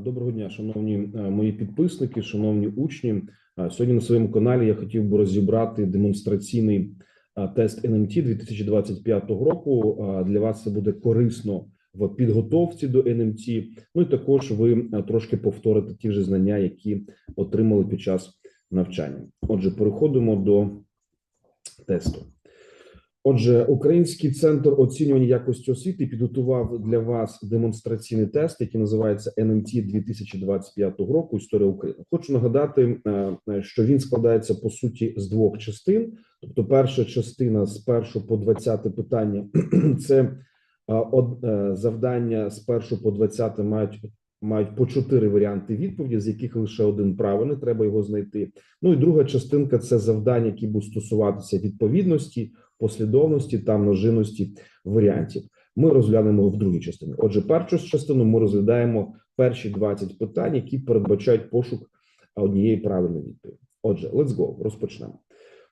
Доброго дня, шановні е, мої підписники, шановні учні. Сьогодні на своєму каналі я хотів би розібрати демонстраційний тест НМТ 2025 року. Для вас це буде корисно в підготовці до НМТ. Ну і також ви трошки повторите ті ж знання, які отримали під час навчання. Отже, переходимо до тесту. Отже, Український центр оцінювання якості освіти підготував для вас демонстраційний тест, який називається НМТ 2025 року. Історія України. Хочу нагадати, е, що він складається по суті з двох частин. Тобто, перша частина з 1 по 20 питання це е, е, завдання з 1 по 20 мають. Мають по чотири варіанти відповіді, з яких лише один правильний, треба його знайти. Ну і друга частинка це завдання, які будуть стосуватися відповідності, послідовності та множинності варіантів. Ми розглянемо в другій частині. Отже, першу частину ми розглядаємо перші 20 питань, які передбачають пошук однієї правильної відповіді. Отже, let's go, розпочнемо.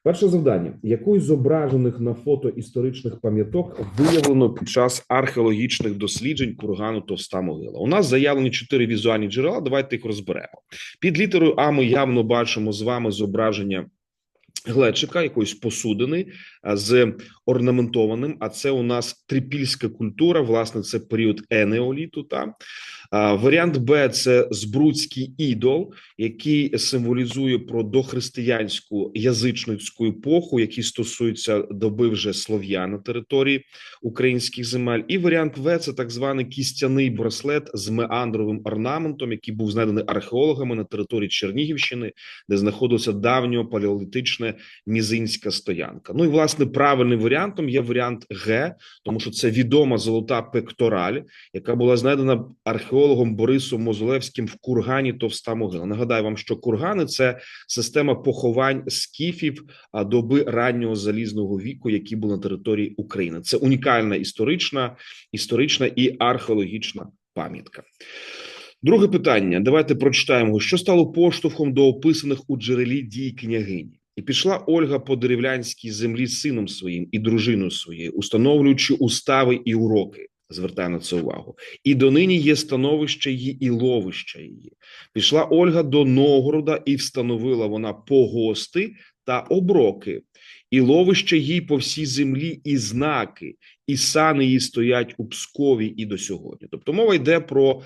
Перше завдання: з зображених на фото історичних пам'яток виявлено під час археологічних досліджень кургану Товста могила? У нас заявлені чотири візуальні джерела. Давайте їх розберемо. Під літерою А ми явно бачимо з вами зображення глечика, якоїсь посудини з орнаментованим. А це у нас трипільська культура. Власне, це період енеоліту. Та варіант Б це збруцький ідол, який символізує про дохристиянську язичницьку епоху, який стосується доби вже слов'ян на території українських земель. І варіант В це так званий кістяний браслет з меандровим орнаментом, який був знайдений археологами на території Чернігівщини, де знаходилася давньо палеолітична мізинська стоянка. Ну і власне правильним варіантом є варіант Г, тому що це відома золота пектораль, яка була знайдена археологом Борисом Мозолевським в кургані Товста могила. Нагадаю вам, що кургани це система поховань скіфів а, доби раннього залізного віку, які були на території України. Це унікальна історична, історична і археологічна пам'ятка. Друге питання. Давайте прочитаємо, що стало поштовхом до описаних у джерелі дій княгині. І пішла Ольга по деревлянській землі з сином своїм і дружиною своєю, установлюючи устави і уроки. Звертаю на це увагу, і донині є становище її і ловище її. Пішла Ольга до Новгорода і встановила вона погости та оброки, і ловище їй по всій землі, і знаки, і сани її стоять у Пскові і до сьогодні. Тобто мова йде про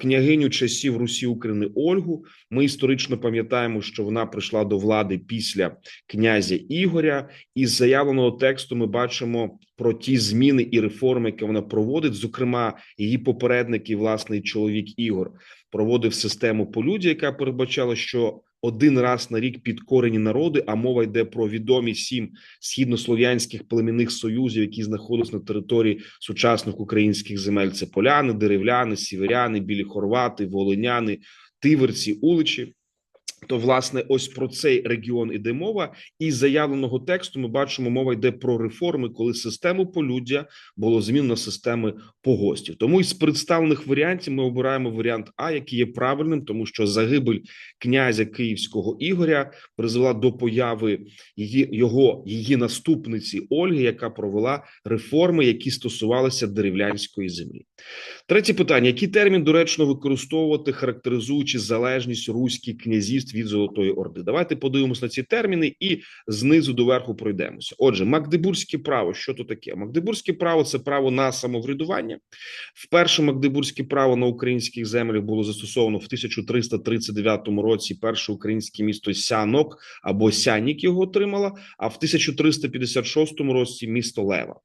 княгиню часів Русі України Ольгу. Ми історично пам'ятаємо, що вона прийшла до влади після князя Ігоря, і з заявленого тексту ми бачимо про ті зміни і реформи, які вона проводить. Зокрема, її попередник і власний чоловік Ігор проводив систему полюдя, яка передбачала, що один раз на рік підкорені народи, а мова йде про відомі сім східнослов'янських племінних союзів, які знаходились на території сучасних українських земель. Це поляни, деревляни, сіверяни, білі хорвати, волиняни, тиверці, уличі. То, власне, ось про цей регіон іде мова, і з заявленого тексту ми бачимо, мова йде про реформи, коли систему полюддя було змінено системи погостів. Тому із представлених варіантів ми обираємо варіант А, який є правильним, тому що загибель князя Київського Ігоря призвела до появи її його її наступниці Ольги, яка провела реформи, які стосувалися деревлянської землі. Третє питання: який термін доречно використовувати, характеризуючи залежність руських князівств від Золотої Орди? Давайте подивимося на ці терміни і знизу до верху пройдемося. Отже, Магдебурзьке право, що то таке? Магдебурзьке право це право на самоврядування. Вперше Магдебурзьке право на українських землях було застосовано в 1339 році. Перше українське місто Сянок або Сянік його отримало. А в 1356 році місто Лева.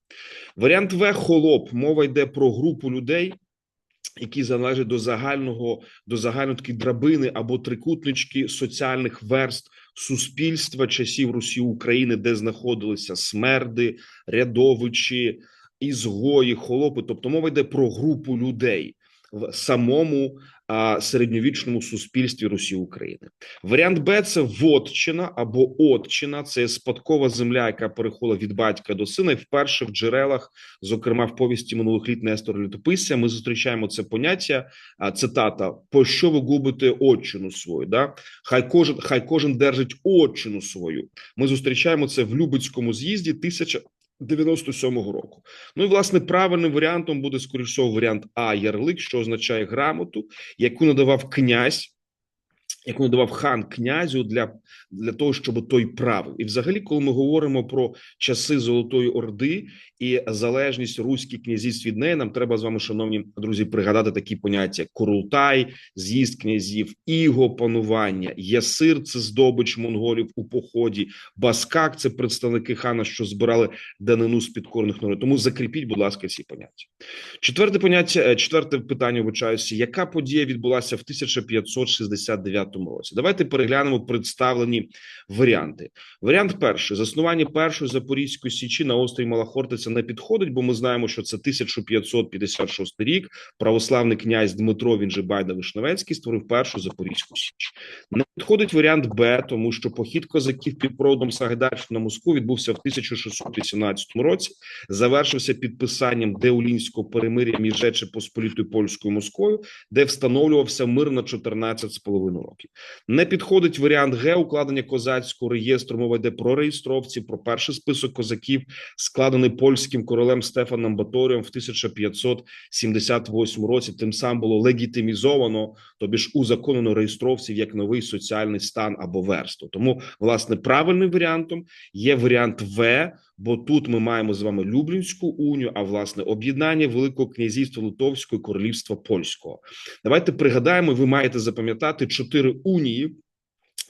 Варіант В холоп. Мова йде про групу людей, які залежать до загального до загальної такі драбини або трикутнички соціальних верст суспільства часів Русі України, де знаходилися смерди, рядовичі, ізгої, холопи. Тобто мова йде про групу людей в самому середньовічному суспільстві Русі України. Варіант Б це вотчина або отчина. Це спадкова земля, яка переходила від батька до сина. І вперше в джерелах, зокрема в повісті минулих літ Нестора Літописця, ми зустрічаємо це поняття. Цитата: по що ви губите отчину свою? Да? Хай кожен хай кожен держить отчину свою. Ми зустрічаємо це в Любецькому з'їзді 97-го року. Ну і власне правильним варіантом буде скоріш варіант А ярлик, що означає грамоту, яку надавав князь. Яку надавав хан князю для для того, щоб той правив, і взагалі, коли ми говоримо про часи Золотої Орди і залежність руських князівств від неї, нам треба з вами, шановні друзі, пригадати такі поняття: як Курултай, з'їзд князів, іго панування, ясир це здобич монголів у поході, баскак це представники хана, що збирали данину з підкорних народів. Тому закріпіть, будь ласка, ці поняття. Четверте поняття, е, четверте питання. Вибачаюся, яка подія відбулася в 1569 році? Давайте переглянемо представлені варіанти. Варіант перший: заснування першої запорізької січі на острові Малахортиця не підходить, бо ми знаємо, що це 1556 рік. Православний князь Дмитро він же Байда Вишневецький створив першу запорізьку січ. Не підходить варіант Б, тому що похід козаків під проводом Сагайдачного на Москву відбувся в 1618 році. Завершився підписанням Деулінського перемир'я між Речі Посполітою польською Москвою, де встановлювався мир на 14,5 років. Не підходить варіант Г укладення козацького реєстру. Мова йде про реєстровці, про перший список козаків, складений польським королем Стефаном Баторієм в 1578 році. Тим самим було легітимізовано, тобі ж узаконено реєстровців як новий соціальний стан або верство. Тому власне правильним варіантом є варіант В. Бо тут ми маємо з вами Люблінську унію, а власне об'єднання Великого князівства Литовського і королівства польського. Давайте пригадаємо, ви маєте запам'ятати чотири унії.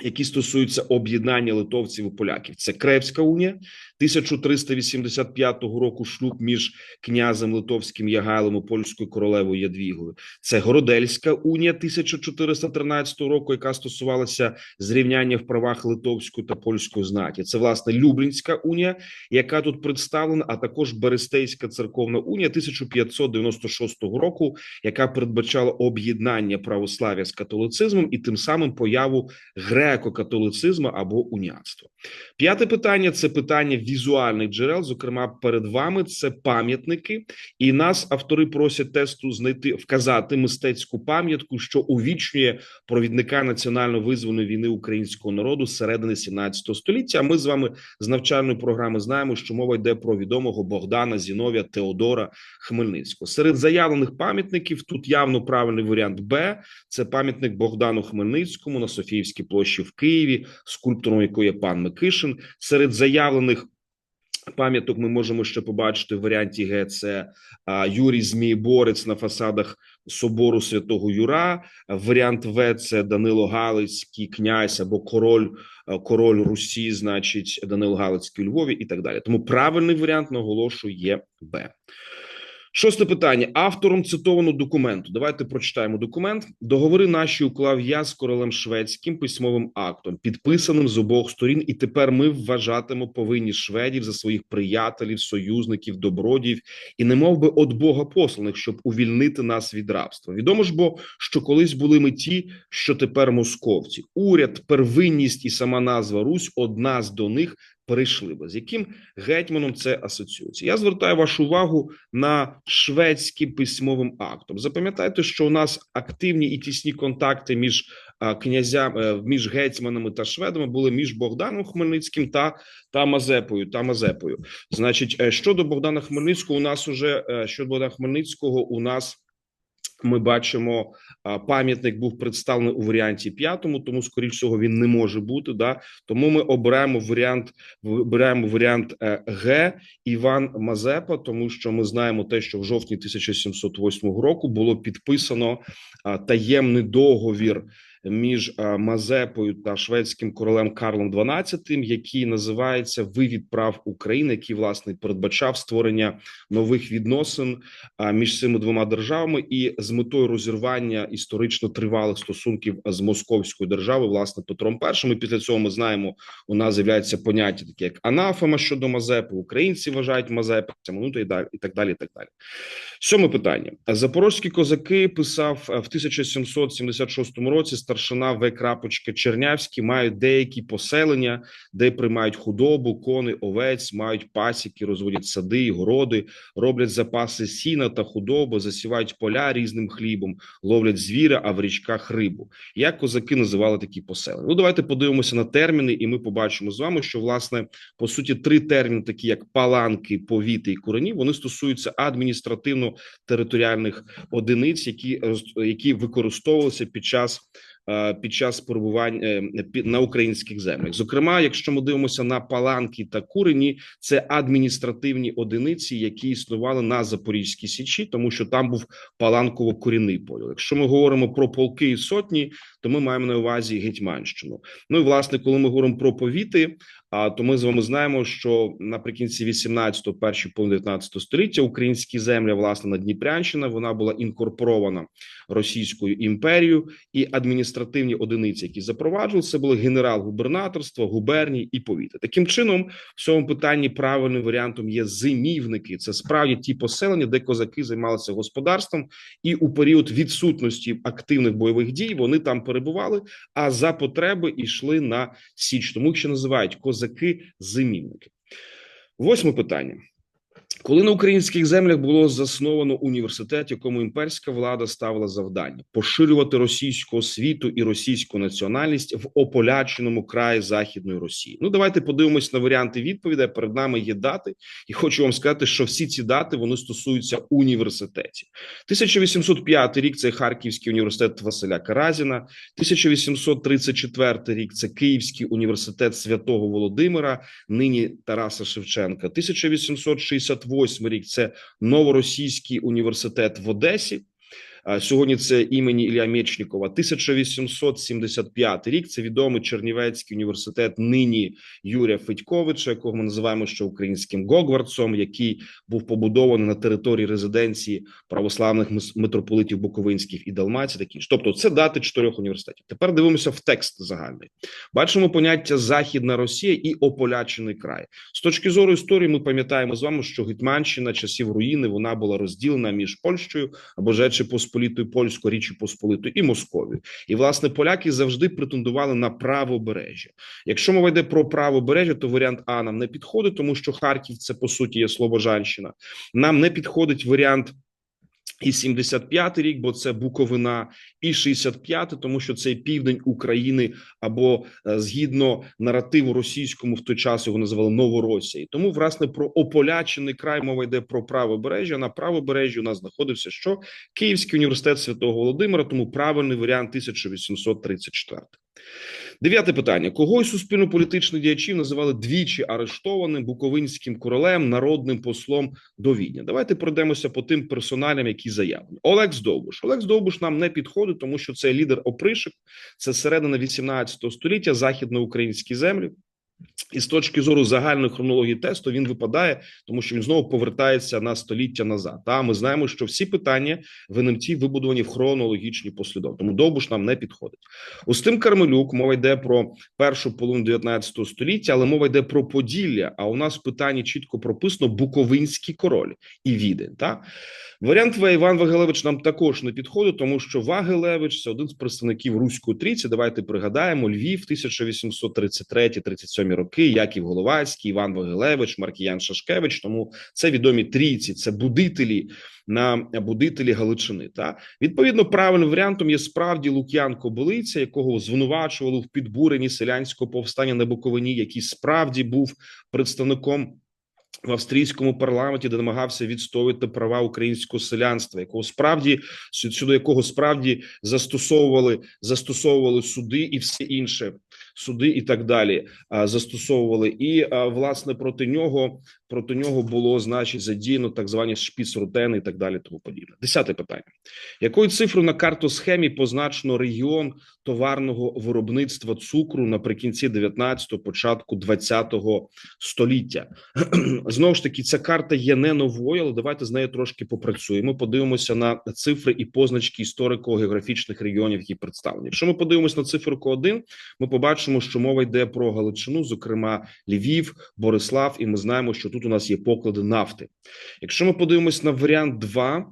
Які стосуються об'єднання литовців і поляків, це Кревська унія 1385 року. Шлюб між князем Литовським Ягайлом і польською королевою Ядвігою. Це Городельська унія 1413 року, яка стосувалася зрівняння в правах литовської та польської знаті. Це власне Люблінська унія, яка тут представлена, а також Берестейська церковна унія 1596 року, яка передбачала об'єднання православ'я з католицизмом і тим самим появу греко-католицизму або уніатства. П'яте питання це питання візуальних джерел. Зокрема, перед вами це пам'ятники, і нас автори просять тесту знайти вказати мистецьку пам'ятку, що увічнює провідника національно визвольної війни українського народу середини 17 століття. Ми з вами з навчальної програми знаємо, що мова йде про відомого Богдана Зіновія Теодора Хмельницького. Серед заявлених пам'ятників тут явно правильний варіант Б. Це пам'ятник Богдану Хмельницькому на Софіївській площі в Києві, скульптором якої є пан Микишин. Серед заявлених пам'яток ми можемо ще побачити в варіанті Г. Це Юрій Змієборець на фасадах собору святого Юра. Варіант В. Це Данило Галицький князь або король. Король Русі, значить, Данило Галицький у Львові, і так далі. Тому правильний варіант наголошую є Б. Шосте питання автором цитованого документу. Давайте прочитаємо документ. Договори наші уклав я з королем шведським письмовим актом, підписаним з обох сторін. І тепер ми вважатимо повинні шведів за своїх приятелів, союзників, добродіїв і не мов би от Бога посланих, щоб увільнити нас від рабства. Відомо ж бо що колись були ми ті, що тепер московці. Уряд, первинність і сама назва Русь одна з до них перейшли би. З яким гетьманом це асоціюється? Я звертаю вашу увагу на шведським письмовим актом. Запам'ятайте, що у нас активні і тісні контакти між князями, між гетьманами та шведами були між Богданом Хмельницьким та та Мазепою. Та Мазепою. Значить, е, щодо Богдана Хмельницького, у нас уже е, щодо Богдана Хмельницького, у нас. Ми бачимо, пам'ятник був представлений у варіанті п'ятому, тому скоріш всього він не може бути. Да тому ми оберемо варіант вибираємо варіант е, Г Іван Мазепа, тому що ми знаємо те, що в жовтні 1708 року було підписано таємний договір між Мазепою та шведським королем Карлом XII, який називається Вивід прав України, який власне передбачав створення нових відносин між цими двома державами, і з метою розірвання історично тривалих стосунків з московською державою, власне Петром І. І Після цього ми знаємо, у нас з'являється поняття таке як анафема щодо Мазепи. Українці вважають Мазепи, ну і далі, і так далі. І так далі. Сьоме питання: запорозькі козаки писав в 1776 році старшина В. Крапочка Чернявський мають деякі поселення, де приймають худобу, кони, овець, мають пасіки, розводять сади, городи, роблять запаси сіна та худоби, засівають поля різним хлібом, ловлять звіра, а в річках рибу. Як козаки називали такі поселення? Ну, давайте подивимося на терміни, і ми побачимо з вами, що власне по суті три терміни, такі як паланки, повіти і курені, вони стосуються адміністративно-територіальних одиниць, які які використовувалися під час. Е, Під час перебування е, на українських землях, зокрема, якщо ми дивимося на паланки та курені, це адміністративні одиниці, які існували на Запорізькій січі, тому що там був Паланково-Куріний поділ. Якщо ми говоримо про полки і сотні, то ми маємо на увазі Гетьманщину. Ну і власне, коли ми говоримо про повіти, то ми з вами знаємо, що наприкінці 18-го, перші половини 19 століття українські землі, власне, на Дніпрянщина, вона була інкорпорована Російською імперією, і адміністративні одиниці, які запроваджували, це були генерал-губернаторство, губернії і повіти. Таким чином, в цьому питанні правильним варіантом є зимівники. Це справді ті поселення, де козаки займалися господарством, і у період відсутності активних бойових дій вони там перебували, а за потреби йшли на січ. Тому ще називають козаки-зимівники. Восьме питання. Коли на українських землях було засновано університет, якому імперська влада ставила завдання поширювати російську освіту і російську національність в ополяченому краї західної Росії. Ну давайте подивимось на варіанти відповідей. Перед нами є дати, і хочу вам сказати, що всі ці дати вони стосуються університетів. 1805 рік це Харківський університет Василя Каразіна, 1834 рік це Київський університет Святого Володимира, нині Тараса Шевченка. 1868 рік це Новоросійський університет в Одесі. Сьогодні це імені Ілля Мечнікова. 1875 рік. Це відомий Чернівецький університет нині Юрія Федьковича, якого ми називаємо ще українським Гогвардсом, який був побудований на території резиденції православних митрополитів Буковинських і Далмації. Такі ж, тобто, це дати чотирьох університетів. Тепер дивимося в текст загальний. Бачимо поняття Західна Росія і ополячений край. З точки зору історії, ми пам'ятаємо з вами, що Гетьманщина часів руїни вона була розділена між Польщею або ж Речі Посполітою Польською, Річі Посполитою і Московію. І власне поляки завжди претендували на правобережжя. Якщо мова йде про правобережжя, то варіант А нам не підходить, тому що Харків це по суті є Слобожанщина. Нам не підходить варіант. І 75-й рік, бо це Буковина, і 65-й, тому що це південь України, або е, згідно наративу російському в той час його називали Новоросія. І Тому, власне, про ополячений край мова йде про правобережжя. На правобережжі у нас знаходився що Київський університет Святого Володимира, тому правильний варіант 1834. Дев'яте питання: кого із суспільно-політичних діячів називали двічі арештованим буковинським королем, народним послом до Відня? Давайте пройдемося по тим персоналям, які заявлені. Олекс Довбуш. Олекс Довбуш нам не підходить, тому що це лідер опришок, це середина 18 століття, західноукраїнські землі. І з точки зору загальної хронології тесту він випадає, тому що він знову повертається на століття назад. Та ми знаємо, що всі питання в НМТ вибудовані в хронологічній послідовності. Тому Довбуш нам не підходить. Устим Кармелюк мова йде про першу половину 19 століття, але мова йде про Поділля. А у нас в питанні чітко прописано Буковинський король і Відень. Та варіант В Іван Вагелевич нам також не підходить, тому що Вагелевич це один з представників руської трійці. Давайте пригадаємо Львів 1833-37 роки. Яків Головацький, Іван Вагелевич, Маркіян Шашкевич. Тому це відомі трійці, це будителі на будителі Галичини. Та відповідно правильним варіантом є справді Лук'ян Кобилиця, якого звинувачували в підбуренні селянського повстання на Буковині, який справді був представником. В австрійському парламенті, де намагався відстоювати права українського селянства, якого справді щодо якого справді застосовували застосовували суди і все інше суди, і так далі застосовували. І власне проти нього проти нього було значить задіяно так звані шпіцрутени і так далі. Тому подібне. Десяте питання: якою цифрою на картосхемі позначено регіон товарного виробництва цукру наприкінці 19-го, початку 20-го століття? Знову ж таки, ця карта є не новою, але давайте з нею трошки попрацюємо. Подивимося на цифри і позначки історико-географічних регіонів, які представлені. Якщо ми подивимося на циферку 1, ми побачимо, що мова йде про Галичину, зокрема Львів, Борислав, і ми знаємо, що тут у нас є поклади нафти. Якщо ми подивимось на варіант 2,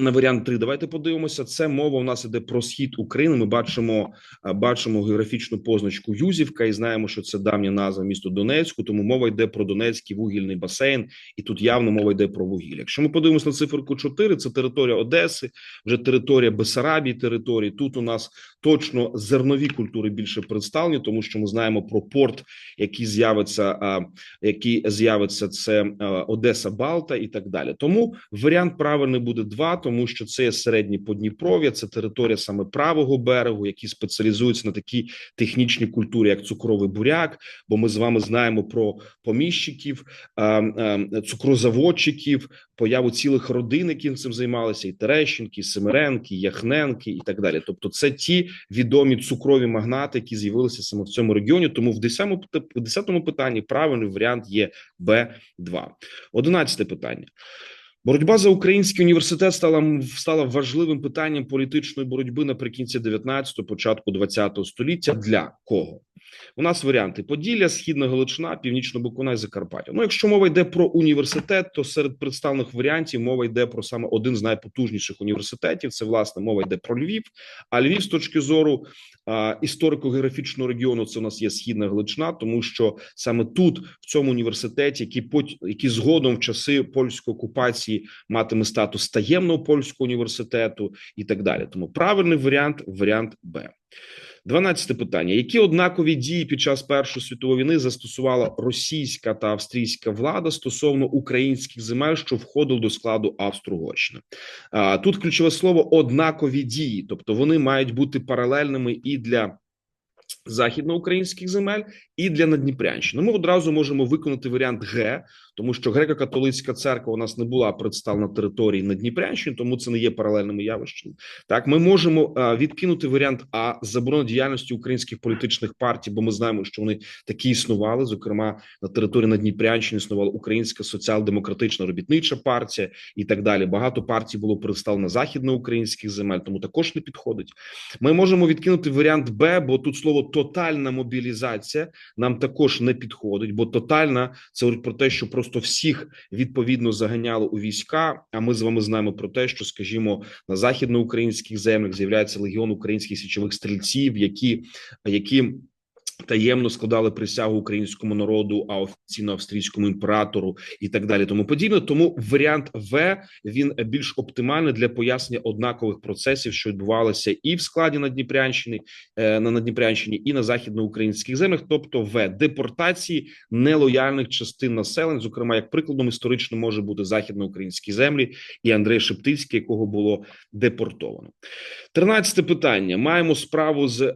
на варіант 3 давайте подивимося. Це мова у нас іде про схід України. Ми бачимо бачимо географічну позначку Юзівка і знаємо, що це давня назва місту Донецьку. Тому мова йде про Донецький вугільний басейн, і тут явно мова йде про вугілля. Якщо ми подивимося на циферку 4, це територія Одеси, вже територія Бесарабії. Території тут у нас точно зернові культури більше представлені, тому що ми знаємо про порт, який з'явиться, а, який з'явиться це Одеса Балта і так далі. Тому варіант правильний буде 2, тому що це є середнє Подніпров'я, це територія саме правого берегу, які спеціалізуються на такій технічній культурі, як цукровий буряк. Бо ми з вами знаємо про поміщиків, цукрозаводчиків, появу цілих родин, які цим займалися, і Терещенки, і Семеренки, і Яхненки, і так далі. Тобто, це ті відомі цукрові магнати, які з'явилися саме в цьому регіоні. Тому в 10 в 10 питанні правильний варіант є Б 2 Одинадцяте питання. Боротьба за український університет стала стала важливим питанням політичної боротьби наприкінці 19-го, початку 20-го століття. Для кого у нас варіанти Поділля, Східна Галичина, Північно Буковина і Закарпаття. Ну, якщо мова йде про університет, то серед представлених варіантів мова йде про саме один з найпотужніших університетів. Це власне мова йде про Львів. А Львів, з точки зору історико-географічного регіону, це у нас є Східна Галичина, тому що саме тут, в цьому університеті, який який згодом в часи польської окупації матиме статус таємного польського університету і так далі. Тому правильний варіант варіант Б. 12 питання: які однакові дії під час першої світової війни застосувала російська та австрійська влада стосовно українських земель, що входили до складу Австро-Угорщини? Тут ключове слово однакові дії, тобто вони мають бути паралельними і для західноукраїнських земель і для Надніпрянщини. Ми одразу можемо виконати варіант Г, тому що греко-католицька церква у нас не була представлена на території Надніпрянщини, тому це не є паралельними явищами. Так, ми можемо відкинути варіант А заборону діяльності українських політичних партій, бо ми знаємо, що вони такі існували. Зокрема, на території Надніпрянщини існувала Українська соціал-демократична робітнича партія і так далі. Багато партій було представлено західноукраїнських земель, тому також не підходить. Ми можемо відкинути варіант Б, бо тут слово тотальна мобілізація нам також не підходить, бо тотальна це говорить про те, що просто всіх відповідно заганяли у війська. А ми з вами знаємо про те, що, скажімо, на західноукраїнських землях з'являється легіон українських січових стрільців, які які таємно складали присягу українському народу, а офіційно австрійському імператору і так далі. Тому подібне. Тому варіант В він більш оптимальний для пояснення однакових процесів, що відбувалися і в складі Надніпрянщини е, на Надніпрянщині, і на західноукраїнських землях, тобто В депортації нелояльних частин населення, зокрема, як прикладом історично може бути західноукраїнські землі і Андрей Шептицький, якого було депортовано. Тринадцяте питання: маємо справу з.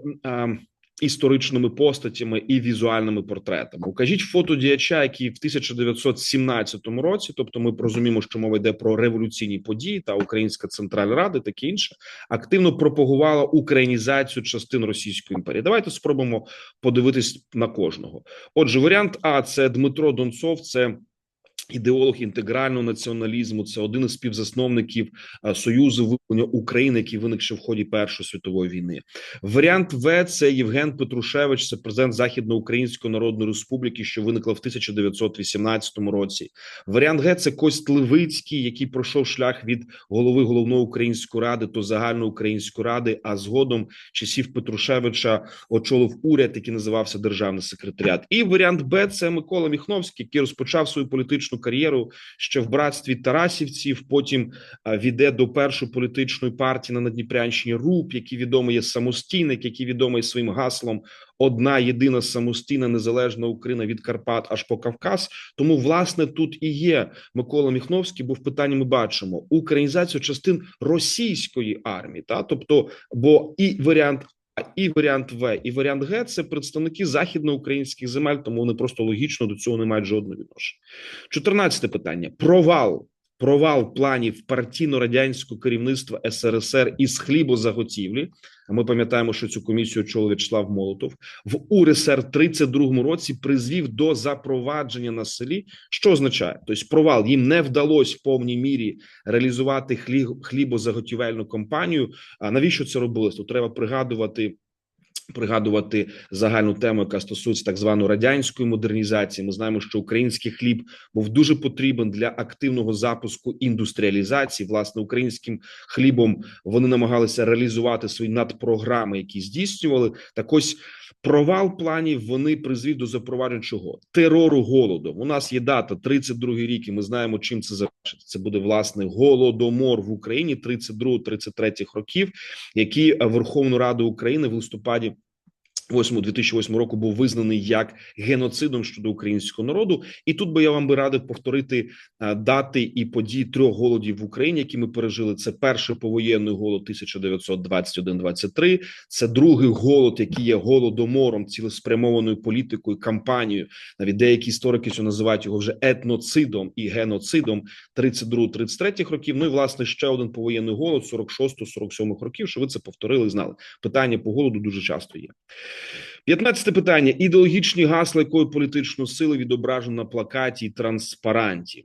Історичними постатями і візуальними портретами. Укажіть фото діяча, який в 1917 році, тобто ми розуміємо, що мова йде про революційні події та Українська Центральна Рада, таке інше, активно пропагувала українізацію частин Російської імперії. Давайте спробуємо подивитись на кожного. Отже, варіант А це Дмитро Донцов. Це Ідеолог інтегрального націоналізму це один із співзасновників Союзу визволення України, який виник ще в ході Першої світової війни. Варіант В це Євген Петрушевич, це президент Західноукраїнської Народної Республіки, що виникла в 1918 році. Варіант Г це Кость Левицький, який пройшов шлях від голови головної української ради до загальноукраїнської ради. А згодом часів Петрушевича очолив уряд, який називався Державний секретаріат. І варіант Б це Микола Міхновський, який розпочав свою політичну кар'єру ще в братстві Тарасівців. Потім війде до першої політичної партії на Надніпрянщині РУП, який відомий є самостійник, який відомий своїм гаслом одна єдина самостійна незалежна Україна від Карпат аж по Кавказ. Тому власне тут і є Микола Міхновський. Бо в питанні ми бачимо українізацію частин російської армії, та тобто, бо і варіант. І варіант В, і варіант Г це представники західноукраїнських земель, тому вони просто логічно до цього не мають жодного відношення. Чотирнадцяте питання: провал провал планів партійно-радянського керівництва СРСР із хлібозаготівлі. А ми пам'ятаємо, що цю комісію очолив В'ячеслав Молотов в УРСР 32-му році призвів до запровадження на селі. Що означає? Тобто провал їм не вдалося в повній мірі реалізувати хлібозаготівельну кампанію. А навіщо це робилось? Тут треба пригадувати Пригадувати загальну тему, яка стосується так званої радянської модернізації. Ми знаємо, що український хліб був дуже потрібен для активного запуску індустріалізації. Власне, українським хлібом вони намагалися реалізувати свої надпрограми, які здійснювали. Так ось провал планів вони призвів до запровадження чого терору голодом. У нас є дата 32-й рік, і ми знаємо, чим це завершиться. Це буде власне голодомор в Україні 32-33 років, який Верховну Раду України в листопаді. 8 2008 року був визнаний як геноцидом щодо українського народу, і тут би я вам би радив повторити дати і події трьох голодів в Україні, які ми пережили. Це перший повоєнний голод 1921-23, Це другий голод, який є голодомором, цілеспрямованою політикою, кампанією. Навіть деякі історики що називають його вже етноцидом і геноцидом 32-33 років. Ну і власне ще один повоєнний голод 46-47 років. Що ви це повторили? Знали питання по голоду дуже часто є. 15 питання: ідеологічні гасла якої політичної сили відображено на плакаті і транспаранті.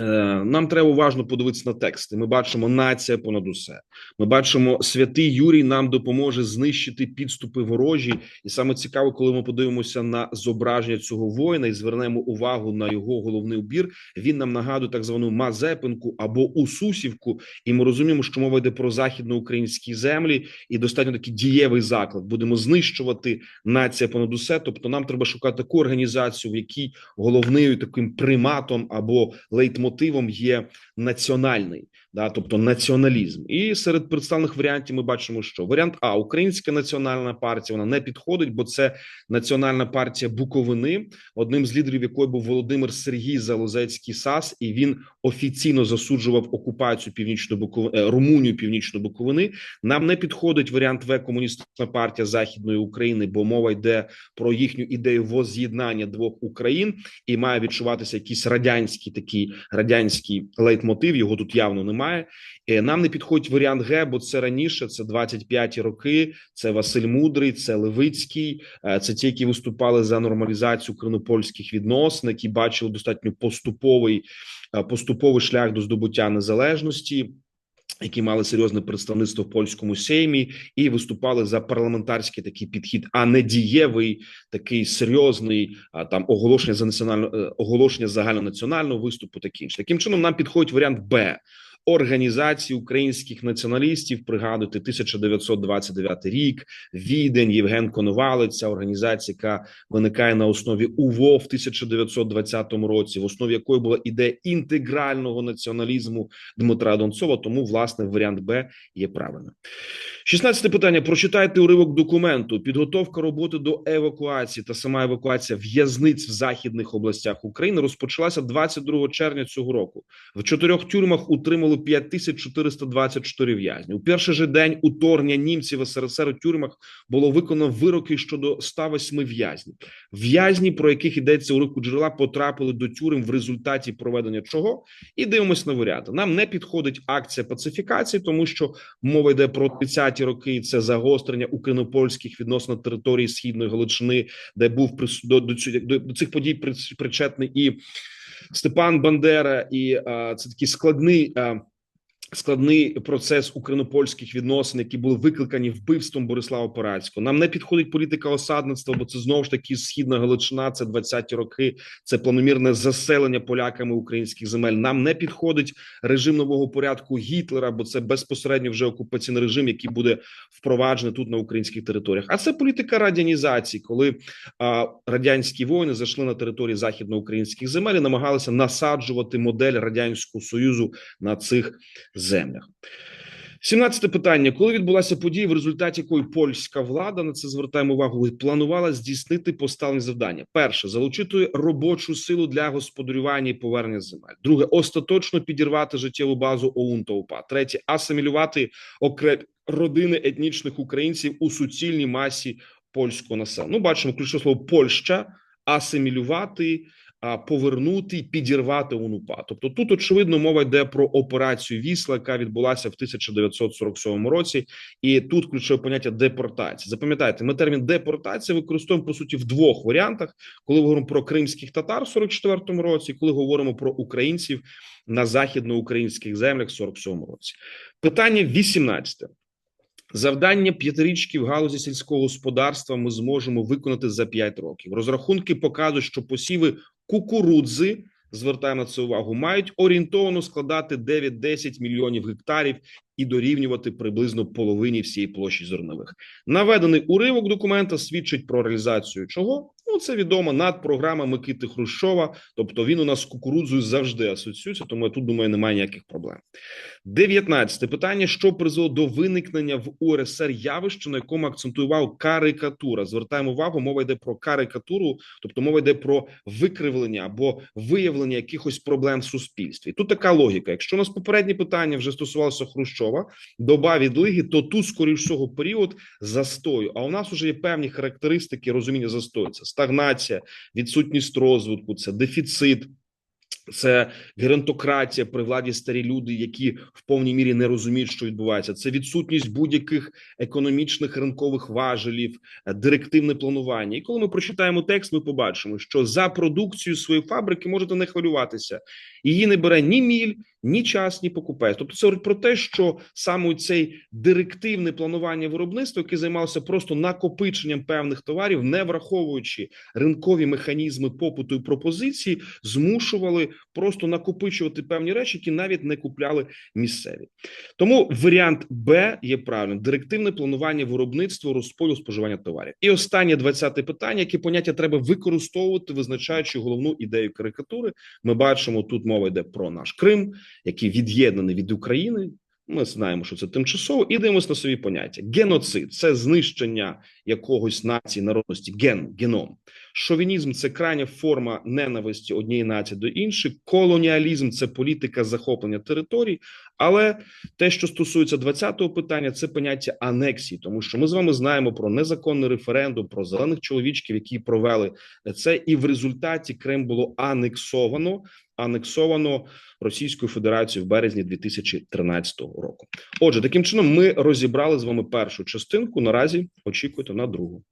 Е, Нам треба уважно подивитися на тексти. Ми бачимо нація понад усе. Ми бачимо, святий Юрій нам допоможе знищити підступи ворожі, і саме цікаво, коли ми подивимося на зображення цього воїна і звернемо увагу на його головний убір. Він нам нагадує так звану Мазепинку або Усусівку, і ми розуміємо, що мова йде про західноукраїнські землі, і достатньо такий дієвий заклад. Будемо знищувати нація понад усе. Тобто, нам треба шукати таку організацію, в якій головною таким приматом або лейтмотивом є національний, да, тобто націоналізм. І серед представлених варіантів ми бачимо, що варіант А Українська національна партія вона не підходить, бо це національна партія Буковини, одним з лідерів якої був Володимир Сергій Залозецький САС, і він офіційно засуджував окупацію північної Буковини Румунію північної Буковини. Нам не підходить варіант В комуністична партія Західної України, бо мова йде про їхню ідею воз'єднання двох Україн, і має відчуватися якийсь радянський такий радянський лейтмотив. Його тут явно немає. Е, Нам не підходить варіант Г, бо це раніше, це 25-ті роки. Це Василь Мудрий, це Левицький, е, це ті, які виступали за нормалізацію україно-польських відносин, які бачили достатньо поступовий е, поступовий шлях до здобуття незалежності. Які мали серйозне представництво в польському сеймі і виступали за парламентарський такий підхід, а не дієвий такий серйозний там оголошення за національну оголошення загальнонаціонального виступу. Такі інше. Таким чином нам підходить варіант Б організації українських націоналістів. Пригадуйте 1929 рік. Відень Євген Коновалець, ця організація, яка виникає на основі УВО в 1920 році, в основі якої була ідея інтегрального націоналізму Дмитра Донцова. Тому власне варіант Б є правильним. 16 питання. Прочитайте уривок документу. Підготовка роботи до евакуації та сама евакуація в'язниць в західних областях України розпочалася 22 червня цього року. В чотирьох тюрмах утримали 5424 в'язні. У перший же день уторгнення німців СРСР у тюрмах було виконано вироки щодо 108 в'язнів. В'язні, про яких йдеться у уривку джерела, потрапили до тюрем в результаті проведення чого. І дивимось на варіанти. Нам не підходить акція пацифікації, тому що мова йде про 30-ті роки. Це загострення україно-польських відносин території східної Галичини, де був до, до, до, цих подій прич- причетний і Степан Бандера, і а, це такий складний. Складний процес україно-польських відносин, які були викликані вбивством Борислава Порацького. Нам не підходить політика осадництва, бо це знову ж таки східна Галичина, це 20-ті роки, це планомірне заселення поляками українських земель. Нам не підходить режим нового порядку Гітлера, бо це безпосередньо вже окупаційний режим, який буде впроваджений тут на українських територіях. А це політика радянізації, коли а, радянські воїни зайшли на території західноукраїнських земель і намагалися насаджувати модель радянського союзу на цих землях. 17 питання: коли відбулася подія, в результаті якої польська влада на це звертаємо увагу, планувала здійснити поставлені завдання: перше залучити робочу силу для господарювання і повернення земель. Друге остаточно підірвати життєву базу ОУН та УПА. Третє асимілювати окремі родини етнічних українців у суцільній масі польського населення. Ну, бачимо ключове слово Польща асимілювати. Повернути підірвати УНУПА. Тобто тут очевидно мова йде про операцію Вісла, яка відбулася в 1947 році, і тут ключове поняття депортації. Запам'ятайте, ми термін депортація використовуємо по суті в двох варіантах: коли говоримо про кримських татар в 44-му році, коли говоримо про українців на західноукраїнських землях в 47-му році. Питання 18. Завдання п'ятирічки в галузі сільського господарства ми зможемо виконати за 5 років. Розрахунки показують, що посіви кукурудзи, звертаємо на це увагу, мають орієнтовно складати 9-10 мільйонів гектарів і дорівнювати приблизно половині всієї площі зернових. Наведений уривок документа свідчить про реалізацію чого? Ну, це відомо надпрограма Микити Хрущова. Тобто він у нас з кукурудзою завжди асоціюється, тому я тут думаю, немає ніяких проблем. 19 питання: що призвело до виникнення в УРСР явища, на якому акцентував карикатура. Звертаємо увагу, мова йде про карикатуру, тобто мова йде про викривлення або виявлення якихось проблем в суспільстві. Тут така логіка: якщо у нас попередні питання вже стосувалося Хрущова, доба відлиги, то тут, скоріш всього, період застою. А у нас вже є певні характеристики розуміння застою: це стагнація, відсутність розвитку, це дефіцит. Це геронтократія при владі старі люди, які в повній мірі не розуміють, що відбувається. Це відсутність будь-яких економічних ринкових важелів, е, директивне планування. І коли ми прочитаємо текст, ми побачимо, що за продукцію своєї фабрики можете не хвилюватися. Її не бере ні міль, ні час, ні покупець. Тобто, це говорить про те, що саме цей директивне планування виробництва, яке займалося просто накопиченням певних товарів, не враховуючи ринкові механізми попиту і пропозиції, змушували просто накопичувати певні речі, які навіть не купляли місцеві. Тому варіант Б є правильним: директивне планування виробництва, розподіл споживання товарів. І останнє 20 питання, яке поняття треба використовувати, визначаючи головну ідею карикатури. Ми бачимо, тут мова йде про наш Крим, який від'єднаний від України. Ми знаємо, що це тимчасово, і дивимося на собі поняття. Геноцид це знищення якогось нації народності, ген, геном. Шовінізм це крайня форма ненависті однієї нації до іншої. Колоніалізм це політика захоплення територій. Але те, що стосується 20-го питання, це поняття анексії, тому що ми з вами знаємо про незаконний референдум, про зелених чоловічків, які провели це, і в результаті Крим було анексовано. Анексовано Російською Федерацією в березні 2013 року. Отже, таким чином ми розібрали з вами першу частинку. Наразі очікуйте на другу.